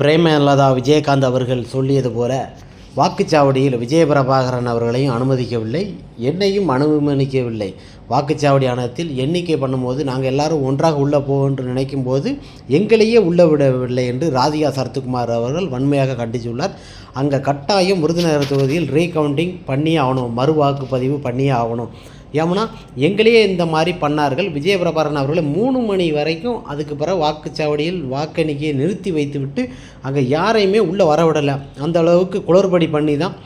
பிரேமலதா விஜயகாந்த் அவர்கள் சொல்லியது போல வாக்குச்சாவடியில் விஜயபிரபாகரன் அவர்களையும் அனுமதிக்கவில்லை என்னையும் அனுமதிக்கவில்லை. வாக்குச்சாவடி ஆணையத்தில் எண்ணிக்கை பண்ணும்போது நாங்கள் எல்லாரும் ஒன்றாக உள்ளே போவோம் என்று நினைக்கும் போது எங்களையே உள்ளே விடவில்லை என்று ராதிகா சரத்குமார் அவர்கள் வன்மையாக கண்டித்துள்ளார். அங்கே கட்டாயம் விருதுநகர் தொகுதியில் ரீகவுண்டிங் பண்ணியே ஆகணும் மறு வாக்குப்பதிவு பண்ணியே ஆகணும். ஏமுன்னா எங்களையே இந்த மாதிரி பண்ணார்கள். விஜயபிரபாரன் அவர்களை மூணு மணி வரைக்கும் அதுக்கு பிறகு வாக்குச்சாவடியில் வாக்கெண்ணிக்கையை நிறுத்தி வைத்துவிட்டு அங்கே யாரையுமே உள்ளே வரவிடலை. அந்த அளவுக்கு குளறுபடி பண்ணி தான்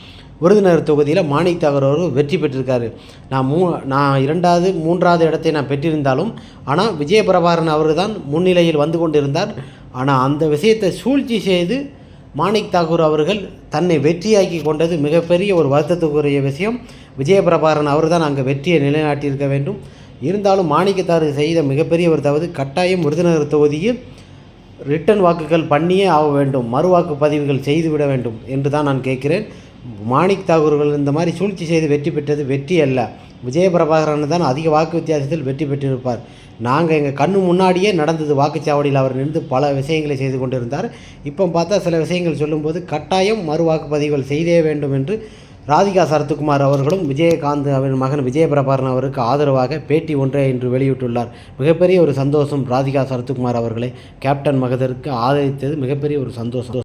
விருதுநகர் தொகுதியில் மாணிக் தாகூர் அவர்கள் வெற்றி பெற்றிருக்காரு. நான் மூ நான் இரண்டாவது மூன்றாவது இடத்தை நான் பெற்றிருந்தாலும் ஆனால் விஜயபிரபாரன் அவர் தான் முன்னிலையில் வந்து கொண்டிருந்தார். ஆனால் அந்த விஷயத்தை சூழ்ச்சி செய்து மாணிக் தாகூர் அவர்கள் தன்னை வெற்றியாக்கி கொண்டது மிகப்பெரிய ஒரு வருத்தத்துக்குரிய விஷயம். விஜயபிரபாரன் அவர் தான் அங்கே வெற்றியை நிலைநாட்டியிருக்க வேண்டும். இருந்தாலும் மாணிக்கத்தாறு செய்த மிகப்பெரிய ஒரு தவறு கட்டாயம் விருதுநகர் தொகுதியில் ரிட்டன் வாக்குகள் பண்ணியே ஆக வேண்டும். மறு வாக்குப்பதிவுகள் செய்துவிட வேண்டும் என்று தான் நான் கேட்கிறேன். மாணிக் தாகூர்கள் இந்த மாதிரி சூழ்ச்சி செய்து வெற்றி பெற்றது வெற்றி அல்ல. விஜயபிரபாகரன் தான் அதிக வாக்கு வித்தியாசத்தில் வெற்றி பெற்றிருப்பார். நாங்கள் எங்கள் கண்ணு முன்னாடியே நடந்தது வாக்குச்சாவடியில் அவர் நின்று பல விஷயங்களை செய்து கொண்டிருந்தார். இப்போ பார்த்தா சில விஷயங்கள் சொல்லும்போது கட்டாயம் மறு வாக்குப்பதிவுகள் செய்தே வேண்டும் என்று ராதிகா சரத்குமார் அவர்களும் விஜயகாந்த் அவரின் மகன் விஜயபிரபாரன் அவருக்கு ஆதரவாக பேட்டி ஒன்றை இன்று வெளியிட்டுள்ளார். மிகப்பெரிய ஒரு சந்தோஷம் ராதிகா சரத்குமார் அவர்களை. கேப்டன் மகதருக்கு ஆதரித்தது மிகப்பெரிய ஒரு சந்தோஷம்.